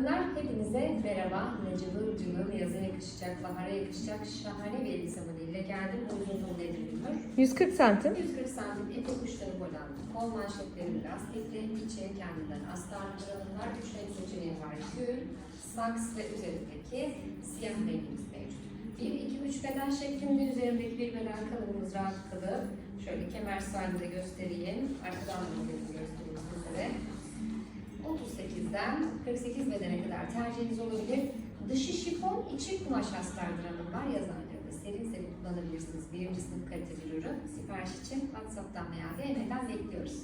Hanımlar hepinize merhaba. Cıvıl cıvıl yaza yakışacak, bahara yakışacak şahane bir elbise modeliyle geldim. Uzunluğu nedir bilmiyorum. 140 santim. 140 santim ipek uçları volan, kol manşetleri lastikli, içi kendinden astar duranı var. Üç renk seçeneği var. Tül, saks ve üzerindeki siyah rengimiz mevcut. 1, 2, 3 beden şeklinde üzerindeki bir beden kalıbımız rahat kalıp şöyle kemer stylinde göstereyim. Arkadan da 38'den 48 bedene kadar tercihiniz olabilir. Dışı şifon, içi kumaş astardıranım var. Yaz aylarında serin serin kullanabilirsiniz. Birinci sınıf kalite bir ürün. Sipariş için WhatsApp'tan veya DM'den bekliyoruz.